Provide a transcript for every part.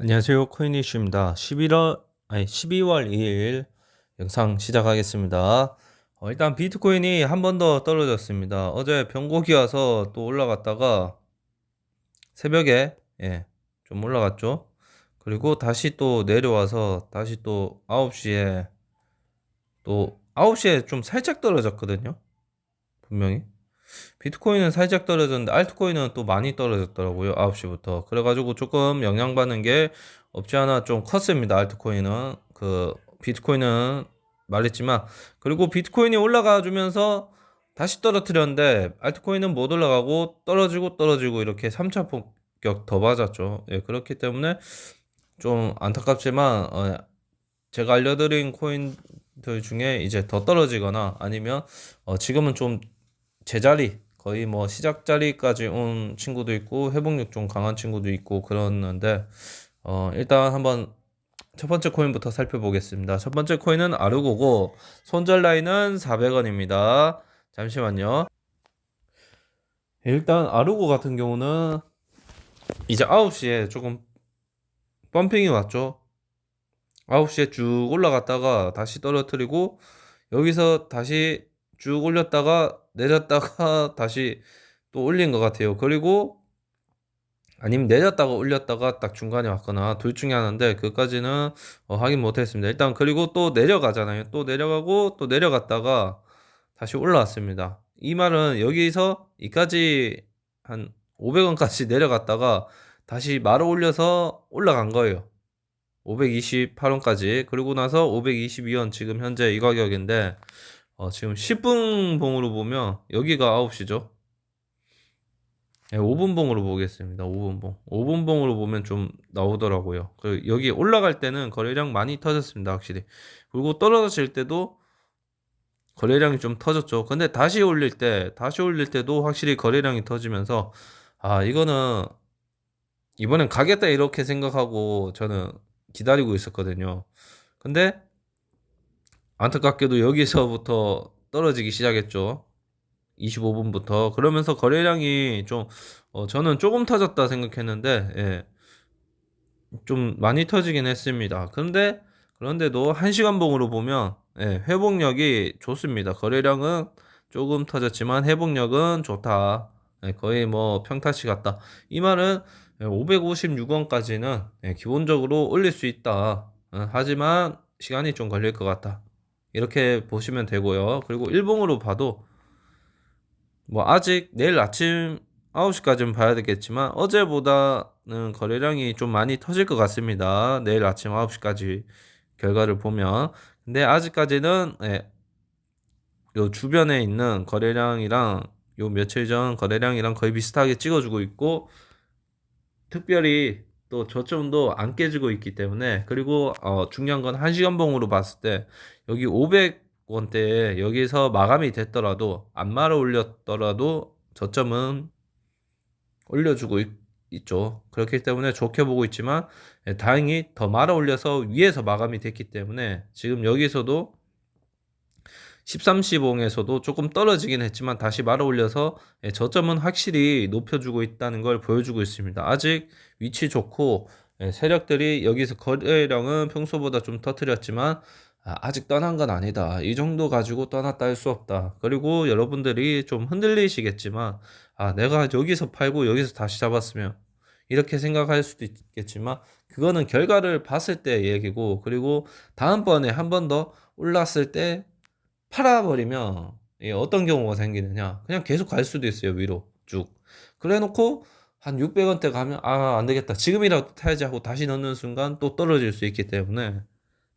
안녕하세요. 코인이슈입니다. 11월, 아니, 12월 2일 영상 시작하겠습니다. 어, 일단 비트코인이 한 번 더 떨어졌습니다. 어제 변곡이 와서 또 올라갔다가 새벽에, 예, 좀 올라갔죠. 그리고 다시 또 내려와서 다시 또 9시에 또 9시에 좀 살짝 떨어졌거든요. 분명히. 비트코인은 살짝 떨어졌는데 알트코인은 또 많이 떨어졌더라고요. 9시부터. 그래가지고 조금 영향받는 게 없지 않아 좀 컸습니다. 알트코인은. 그 비트코인은 말했지만 그리고 비트코인이 올라가 주면서 다시 떨어뜨렸는데 알트코인은 못 올라가고 떨어지고 떨어지고 이렇게 3차 폭격 더 맞았죠. 예, 그렇기 때문에 좀 안타깝지만 어, 제가 알려드린 코인들 중에 이제 더 떨어지거나 아니면 어, 지금은 좀 제자리 거의 뭐 시작 자리까지 온 친구도 있고 회복력 좀 강한 친구도 있고 그러는데 어 일단 한번 첫 번째 코인부터 살펴보겠습니다. 첫 번째 코인은 아르고고 손절 라인은 400원입니다. 잠시만요. 일단 아르고 같은 경우는 이제 9시에 조금 펌핑이 왔죠. 9시에 쭉 올라갔다가 다시 떨어뜨리고 여기서 다시 쭉 올렸다가 내렸다가 다시 또 올린 것 같아요. 그리고 아니면 내렸다가 올렸다가 딱 중간에 왔거나 둘 중에 하나인데 그까지는 어, 확인 못했습니다. 일단 그리고 또 내려가잖아요. 또 내려가고 또 내려갔다가 다시 올라왔습니다. 이 말은 여기서 이까지 한 500원까지 내려갔다가 다시 말어 올려서 올라간 거예요. 528원까지 그리고 나서 522원 지금 현재 이 가격인데 어, 지금 10분 봉으로 보면 여기가 9시죠. 네, 5분 봉으로 보겠습니다. 5분 봉. 5분 봉으로 보면 좀 나오더라고요. 그 여기 올라갈 때는 거래량 많이 터졌습니다. 확실히. 그리고 떨어질 때도 거래량이 좀 터졌죠. 근데 다시 올릴 때, 다시 올릴 때도 확실히 거래량이 터지면서 아, 이거는 이번엔 가겠다 이렇게 생각하고 저는 기다리고 있었거든요. 근데 안타깝게도 여기서부터 떨어지기 시작했죠. 25분부터. 그러면서 거래량이 좀, 어, 저는 조금 터졌다 생각했는데, 예. 좀 많이 터지긴 했습니다. 그런데, 그런데도 1시간 봉으로 보면, 예, 회복력이 좋습니다. 거래량은 조금 터졌지만 회복력은 좋다. 예, 거의 뭐 평타치 같다. 이 말은 556원까지는 예, 기본적으로 올릴 수 있다. 어, 하지만 시간이 좀 걸릴 것 같다. 이렇게 보시면 되고요. 그리고 일봉으로 봐도 뭐 아직 내일 아침 9시까지는 봐야 되겠지만 어제보다는 거래량이 좀 많이 터질 것 같습니다. 내일 아침 9시까지 결과를 보면 근데 아직까지는 예, 요 주변에 있는 거래량이랑 요 며칠 전 거래량이랑 거의 비슷하게 찍어주고 있고 특별히 또 저점도 안 깨지고 있기 때문에 그리고 어, 중요한 건 1시간 봉으로 봤을 때 여기 500원대에 여기서 마감이 됐더라도 안 말아 올렸더라도 저점은 올려주고 있, 죠. 그렇기 때문에 좋게 보고 있지만 예, 다행히 더 말아 올려서 위에서 마감이 됐기 때문에 지금 여기서도 13시봉에서도 조금 떨어지긴 했지만 다시 말아 올려서 예, 저점은 확실히 높여주고 있다는 걸 보여주고 있습니다. 아직 위치 좋고 예, 세력들이 여기서 거래량은 평소보다 좀 터트렸지만 아, 아직 떠난 건 아니다. 이 정도 가지고 떠났다 할 수 없다. 그리고 여러분들이 좀 흔들리시겠지만 아 내가 여기서 팔고 여기서 다시 잡았으면 이렇게 생각할 수도 있겠지만 그거는 결과를 봤을 때 얘기고 그리고 다음번에 한 번 더 올랐을 때 팔아버리면 어떤 경우가 생기느냐? 그냥 계속 갈 수도 있어요 위로 쭉. 그래 놓고 한 600원대 가면 아 안되겠다. 지금이라도 타야지 하고 다시 넣는 순간 또 떨어질 수 있기 때문에.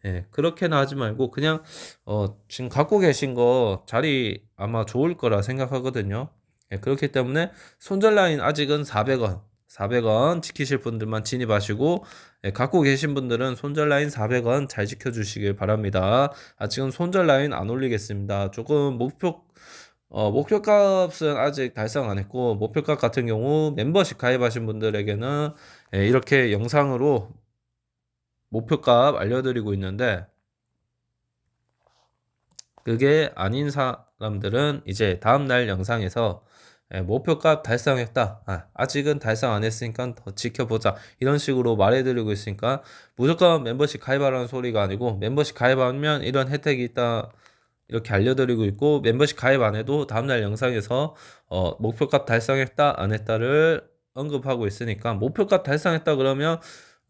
예, 그렇게는 하지 말고 그냥 어, 지금 갖고 계신 거 자리 아마 좋을 거라 생각하거든요. 예, 그렇기 때문에 손절 라인 아직은 400원, 400원 지키실 분들만 진입하시고 예, 갖고 계신 분들은 손절 라인 400원 잘 지켜주시길 바랍니다. 아, 지금 손절 라인 안 올리겠습니다. 조금 목표 어, 목표값은 아직 달성 안 했고 목표값 같은 경우 멤버십 가입하신 분들에게는 예, 이렇게 영상으로 목표값 알려드리고 있는데 그게 아닌 사람들은 이제 다음날 영상에서 예, 목표값 달성했다. 아, 아직은 달성 안 했으니까 더 지켜보자. 이런 식으로 말해드리고 있으니까 무조건 멤버십 가입하라는 소리가 아니고 멤버십 가입하면 이런 혜택이 있다. 이렇게 알려드리고 있고 멤버십 가입 안 해도 다음날 영상에서 어, 목표값 달성했다 안 했다를 언급하고 있으니까 목표값 달성했다 그러면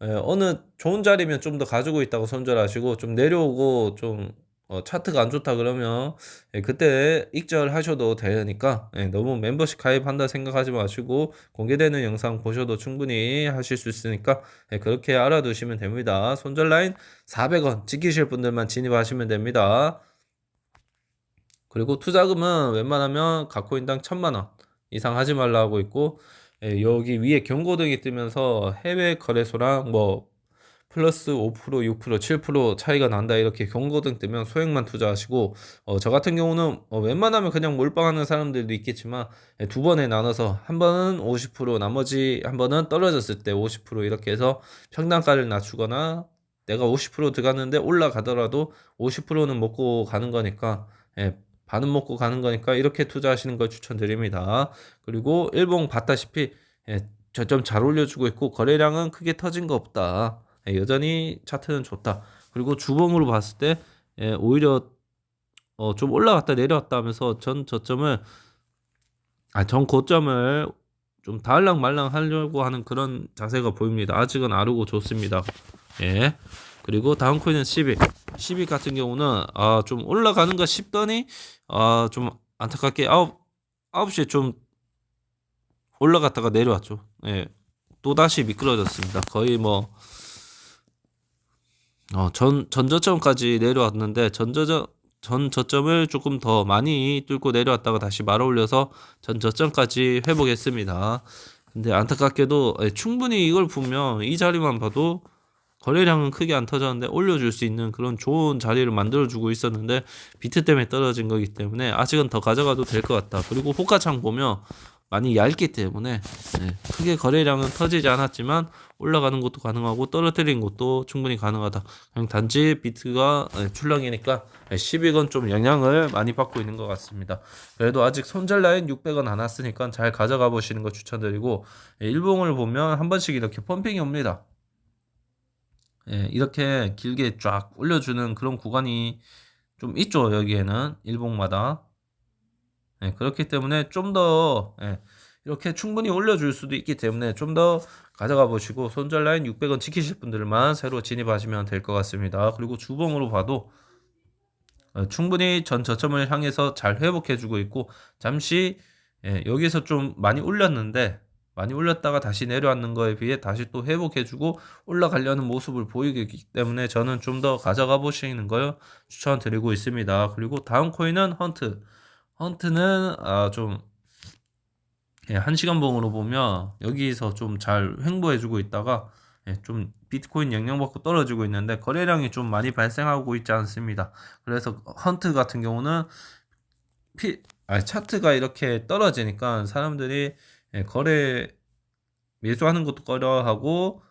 에, 어느 좋은 자리면 좀 더 가지고 있다고 손절하시고 좀 내려오고 좀 어, 차트가 안 좋다 그러면 예, 그때 익절하셔도 되니까 예, 너무 멤버십 가입한다 생각하지 마시고 공개되는 영상 보셔도 충분히 하실 수 있으니까 예, 그렇게 알아두시면 됩니다. 손절 라인 400원 지키실 분들만 진입하시면 됩니다. 그리고 투자금은 wen만하면 각코인당 1000만원 이상 하지 말라 하고 있고 예, 여기 위에 경고등이 뜨면서 해외 거래소랑 뭐 플러스 5%, 6%, 7% 차이가 난다 이렇게 경고등 뜨면 소액만 투자하시고 어, 저 같은 경우는 어, 웬만하면 그냥 몰빵하는 사람들도 있겠지만 예, 두 번에 나눠서 한 번은 50% 나머지 한 번은 떨어졌을 때 50% 이렇게 해서 평단가를 낮추거나 내가 50% 들어갔는데 올라가더라도 50%는 먹고 가는 거니까 예, 반은 먹고 가는 거니까 이렇게 투자하시는 걸 추천드립니다. 그리고 일봉 봤다시피 예, 저점 잘 올려주고 있고 거래량은 크게 터진 거 없다. 예, 여전히 차트는 좋다. 그리고 주봉으로 봤을 때 예, 오히려 어, 좀 올라갔다 내려왔다 하면서 전 저점을 아, 전 고점을 좀 달랑 말랑 하려고 하는 그런 자세가 보입니다. 아직은 아르고 좋습니다. 예. 그리고 다음 코인은 12. 12 같은 경우는 아, 좀 올라가는가 싶더니 아, 좀 안타깝게 9 9시에 좀 올라갔다가 내려왔죠. 예. 또 다시 미끄러졌습니다. 거의 뭐 어, 전, 전저점까지 내려왔는데, 전저점, 전 저점을 조금 더 많이 뚫고 내려왔다가 다시 말아 올려서 전 저점까지 회복했습니다. 근데 안타깝게도 예, 충분히 이걸 보면 이 자리만 봐도 거래량은 크게 안 터졌는데 올려줄 수 있는 그런 좋은 자리를 만들어주고 있었는데 비트 때문에 떨어진 거기 때문에 아직은 더 가져가도 될 것 같다. 그리고 호가창 보면 많이 얇기 때문에 네, 크게 거래량은 터지지 않았지만 올라가는 것도 가능하고 떨어뜨리는 것도 충분히 가능하다. 그냥 단지 비트가 네, 출렁이니까 10익은 좀 영향을 많이 받고 있는 것 같습니다. 그래도 아직 손절 라인 600원 안 왔으니까 잘 가져가 보시는 거 추천드리고 네, 일봉을 보면 한 번씩 이렇게 펌핑이 옵니다. 예, 이렇게 길게 쫙 올려주는 그런 구간이 좀 있죠 여기에는 일봉마다 예, 그렇기 때문에 좀더 예, 이렇게 충분히 올려줄 수도 있기 때문에 좀 더 가져가 보시고 손절 라인 600원 지키실 분들만 새로 진입하시면 될 것 같습니다. 그리고 주봉으로 봐도 어, 충분히 전 저점을 향해서 잘 회복해주고 있고 잠시 예, 여기서 좀 많이 올렸는데 많이 올렸다가 다시 내려왔는 거에 비해 다시 또 회복해주고 올라가려는 모습을 보이기 때문에 저는 좀 더 가져가 보시는 걸 추천드리고 있습니다. 그리고 다음 코인은 헌트. 헌트는 아, 좀 예, 한 시간 봉으로 보면 여기서 좀 잘 횡보해주고 있다가 예, 좀 비트코인 영향받고 떨어지고 있는데 거래량이 좀 많이 발생하고 있지 않습니다. 그래서 헌트 같은 경우는 피, 아, 차트가 이렇게 떨어지니까 사람들이 예, 거래 매수하는 것도 꺼려하고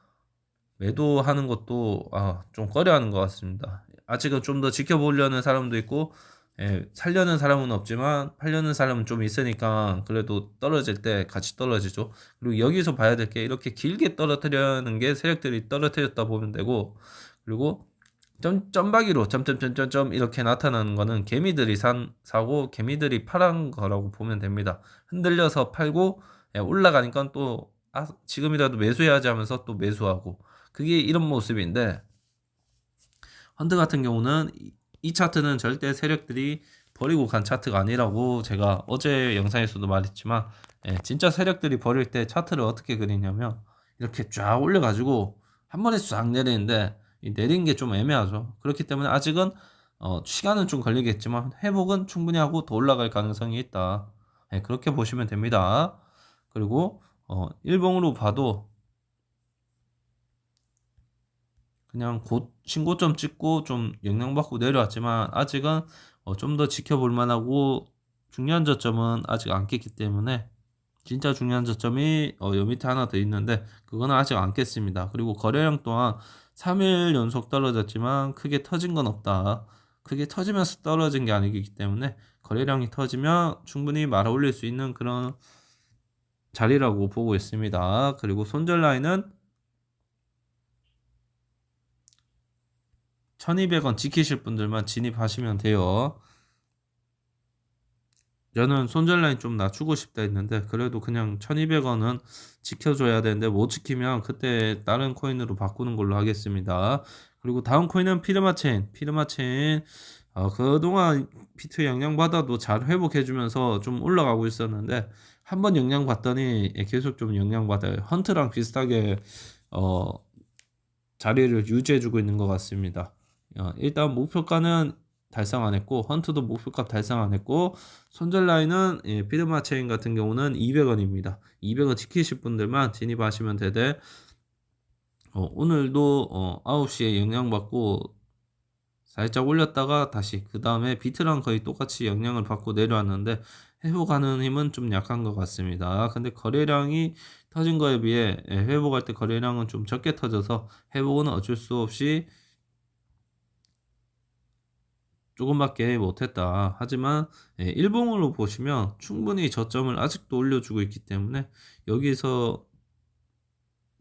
매도하는 것도 아, 좀 꺼려하는 것 같습니다. 아직은 좀 더 지켜보려는 사람도 있고 예, 살려는 사람은 없지만 팔려는 사람은 좀 있으니까 그래도 떨어질 때 같이 떨어지죠. 그리고 여기서 봐야 될 게 이렇게 길게 떨어뜨려는 게 세력들이 떨어뜨렸다 보면 되고 그리고 점, 점박이로 점점점점점 이렇게 나타나는 거는 개미들이 산, 사고 개미들이 팔은 거라고 보면 됩니다. 흔들려서 팔고 예, 올라가니까 또 아, 지금이라도 매수해야지 하면서 또 매수하고 그게 이런 모습인데 헌드 같은 경우는 이 차트는 절대 세력들이 버리고 간 차트가 아니라고 제가 어제 영상에서도 말했지만 예, 진짜 세력들이 버릴 때 차트를 어떻게 그리냐면 이렇게 쫙 올려가지고 한 번에 쫙 내리는데 내린 게 좀 애매하죠. 그렇기 때문에 아직은 어, 시간은 좀 걸리겠지만 회복은 충분히 하고 더 올라갈 가능성이 있다. 예, 그렇게 보시면 됩니다. 그리고 어, 일봉으로 봐도 그냥 곧 신고점 찍고 좀 영향받고 내려왔지만 아직은 어, 좀 더 지켜볼 만하고 중요한 저점은 아직 안 깼기 때문에 진짜 중요한 저점이 어, 요 밑에 하나 더 있는데 그거는 아직 안 깼습니다. 그리고 거래량 또한 3일 연속 떨어졌지만 크게 터진 건 없다. 크게 터지면서 떨어진 게 아니기 때문에 거래량이 터지면 충분히 말아 올릴 수 있는 그런 자리라고 보고 있습니다. 그리고 손절 라인은 1200원 지키실 분들만 진입하시면 돼요. 저는 손절 라인 좀 낮추고 싶다 했는데 그래도 그냥 1200원은 지켜줘야 되는데 못 지키면 그때 다른 코인으로 바꾸는 걸로 하겠습니다. 그리고 다음 코인은 피르마체인. 피르마체인 어, 그동안 피트 영향 받아도 잘 회복해주면서 좀 올라가고 있었는데 한 번 영향 받더니 계속 좀 영향 받아요. 헌트랑 비슷하게 어, 자리를 유지해주고 있는 것 같습니다. 어, 일단 목표가는 달성 안 했고 헌트도 목표값 달성 안 했고 손절 라인은 예, 피드마 체인 같은 경우는 200원입니다. 200원 지키실 분들만 진입하시면 되되 어, 오늘도 어, 9시에 영향받고 살짝 올렸다가 다시 그 다음에 비트랑 거의 똑같이 영향을 받고 내려왔는데 회복하는 힘은 좀 약한 것 같습니다. 근데 거래량이 터진 거에 비해 예, 회복할 때 거래량은 좀 적게 터져서 회복은 어쩔 수 없이 조금밖에 못했다. 하지만 예, 일봉으로 보시면 충분히 저점을 아직도 올려주고 있기 때문에 여기서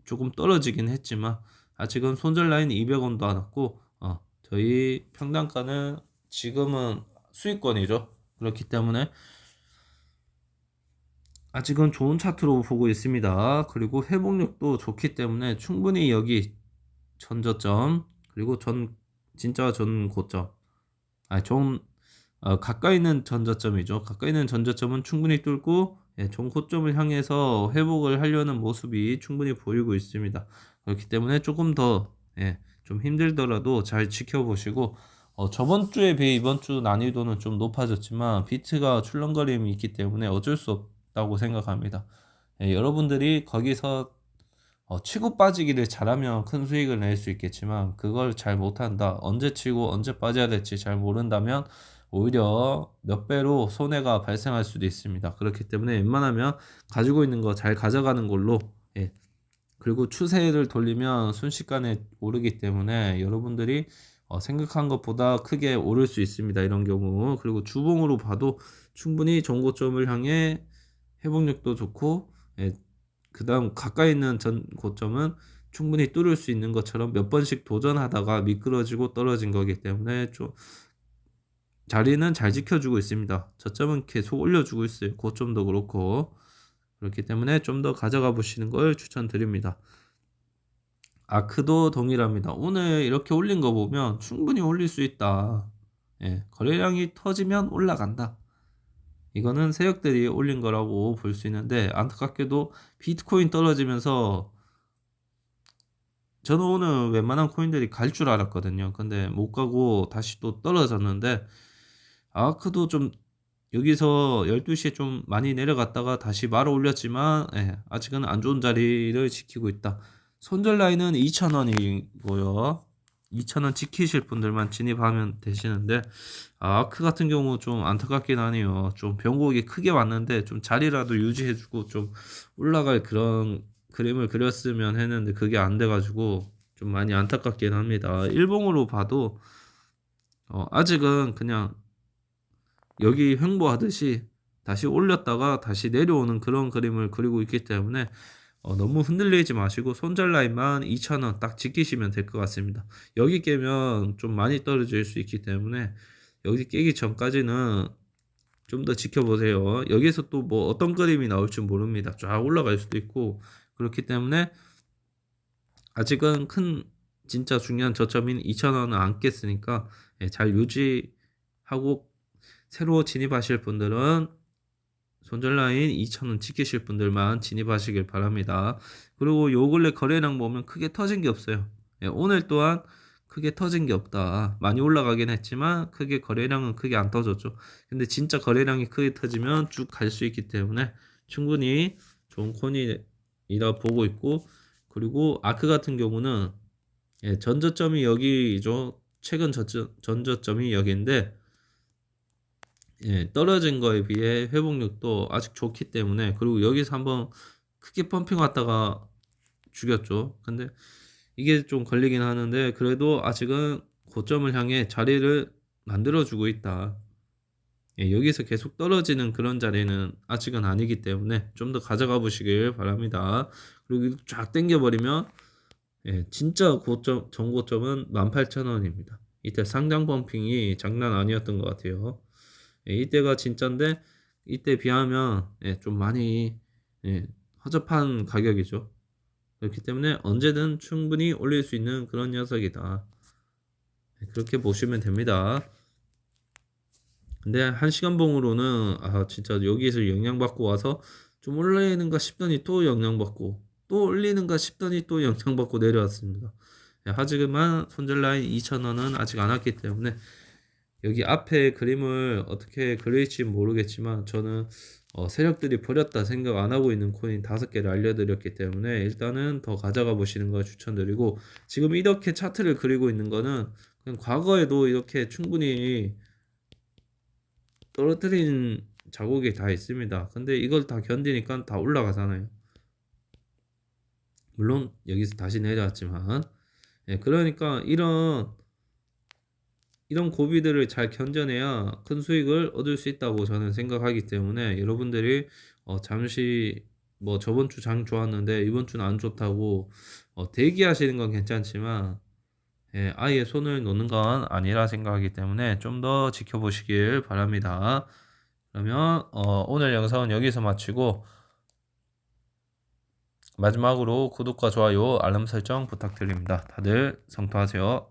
조금 떨어지긴 했지만 아직은 손절 라인 200원도 안 왔고 어, 저희 평단가는 지금은 수익권이죠. 그렇기 때문에 아직은 좋은 차트로 보고 있습니다. 그리고 회복력도 좋기 때문에 충분히 여기 전저점 그리고 전 진짜 전 고점 아좀 어, 가까이 있는 전저점이죠. 가까이 있는 전저점은 충분히 뚫고 예, 좀 고점을 향해서 회복을 하려는 모습이 충분히 보이고 있습니다. 그렇기 때문에 조금 더 예, 좀 힘들더라도 잘 지켜보시고 어, 저번 주에 비해 이번 주 난이도는 좀 높아졌지만 비트가 출렁거림이 있기 때문에 어쩔 수 없다고 생각합니다. 예, 여러분들이 거기서 어, 치고 빠지기를 잘하면 큰 수익을 낼 수 있겠지만 그걸 잘 못한다. 언제 치고 언제 빠져야 될지 잘 모른다면 오히려 몇 배로 손해가 발생할 수도 있습니다. 그렇기 때문에 웬만하면 가지고 있는 거 잘 가져가는 걸로 예. 그리고 추세를 돌리면 순식간에 오르기 때문에 여러분들이 어, 생각한 것보다 크게 오를 수 있습니다. 이런 경우 그리고 주봉으로 봐도 충분히 정고점을 향해 회복력도 좋고 예, 그 다음 가까이 있는 전 고점은 충분히 뚫을 수 있는 것처럼 몇 번씩 도전하다가 미끄러지고 떨어진 거기 때문에 좀 자리는 잘 지켜주고 있습니다. 저점은 계속 올려주고 있어요. 고점도 그렇고 그렇기 때문에 좀 더 가져가 보시는 걸 추천드립니다. 아크도 동일합니다. 오늘 이렇게 올린 거 보면 충분히 올릴 수 있다. 예, 거래량이 터지면 올라간다. 이거는 세력들이 올린 거라고 볼 수 있는데 안타깝게도 비트코인 떨어지면서 저는 오늘 웬만한 코인들이 갈 줄 알았거든요. 근데 못 가고 다시 또 떨어졌는데 아크도 좀 여기서 12시에 좀 많이 내려갔다가 다시 말아 올렸지만 예, 아직은 안 좋은 자리를 지키고 있다. 손절 라인은 2,000원이고요. 2,000원 지키실 분들만 진입하면 되시는데 아, 아크 같은 경우 좀 안타깝긴 하네요. 좀 변곡이 크게 왔는데 좀 자리라도 유지해주고 좀 올라갈 그런 그림을 그렸으면 했는데 그게 안 돼가지고 좀 많이 안타깝긴 합니다. 일봉으로 봐도 어, 아직은 그냥 여기 횡보하듯이 다시 올렸다가 다시 내려오는 그런 그림을 그리고 있기 때문에 어, 너무 흔들리지 마시고 손절 라인만 2,000원 딱 지키시면 될 것 같습니다. 여기 깨면 좀 많이 떨어질 수 있기 때문에 여기 깨기 전까지는 좀 더 지켜보세요. 여기서 또 뭐 어떤 그림이 나올지 모릅니다. 쫙 올라갈 수도 있고 그렇기 때문에 아직은 큰 진짜 중요한 저점인 2,000원은 안 깼으니까 예, 잘 유지하고 새로 진입하실 분들은 손절 라인 2,000원 지키실 분들만 진입하시길 바랍니다. 그리고 요 근래 거래량 보면 크게 터진 게 없어요. 예, 오늘 또한 크게 터진 게 없다. 많이 올라가긴 했지만 크게 거래량은 크게 안 터졌죠. 근데 진짜 거래량이 크게 터지면 쭉 갈 수 있기 때문에 충분히 좋은 코인이라 보고 있고 그리고 아크 같은 경우는 예, 전저점이 여기죠. 최근 저점, 전저점이 여기인데 예, 떨어진 거에 비해 회복력도 아직 좋기 때문에 그리고 여기서 한번 크게 펌핑 왔다가 죽였죠. 근데 이게 좀 걸리긴 하는데 그래도 아직은 고점을 향해 자리를 만들어 주고 있다. 예, 여기서 계속 떨어지는 그런 자리는 아직은 아니기 때문에 좀 더 가져가 보시길 바랍니다. 그리고 쫙 당겨버리면 예, 진짜 고점 정고점은 18,000원입니다. 이때 상장 펌핑이 장난 아니었던 것 같아요. 예, 이때가 진짜인데 이때 비하면 예, 좀 많이 예, 허접한 가격이죠. 그렇기 때문에 언제든 충분히 올릴 수 있는 그런 녀석이다. 예, 그렇게 보시면 됩니다. 근데 한 시간 봉으로는 아 진짜 여기에서 영향받고 와서 좀 올리는가 싶더니 또 영향받고 또 올리는가 싶더니 또 영향받고 내려왔습니다. 예, 하지만 손절 라인 2,000원은 아직 안 왔기 때문에 여기 앞에 그림을 어떻게 그릴지 모르겠지만 저는 어, 세력들이 버렸다 생각 안 하고 있는 코인 다섯 개를 알려드렸기 때문에 일단은 더 가져가 보시는 걸 추천드리고 지금 이렇게 차트를 그리고 있는 거는 그냥 과거에도 이렇게 충분히 떨어뜨린 자국이 다 있습니다. 근데 이걸 다 견디니까 다 올라가잖아요. 물론 여기서 다시 내려왔지만 예, 그러니까 이런 이런 고비들을 잘 견뎌내야 큰 수익을 얻을 수 있다고 저는 생각하기 때문에 여러분들이 어, 잠시 뭐 저번 주 장 좋았는데 이번 주는 안 좋다고 어, 대기하시는 건 괜찮지만 예, 아예 손을 놓는 건 아니라 생각하기 때문에 좀 더 지켜보시길 바랍니다. 그러면 어, 오늘 영상은 여기서 마치고 마지막으로 구독과 좋아요, 알람 설정 부탁드립니다. 다들 성토하세요.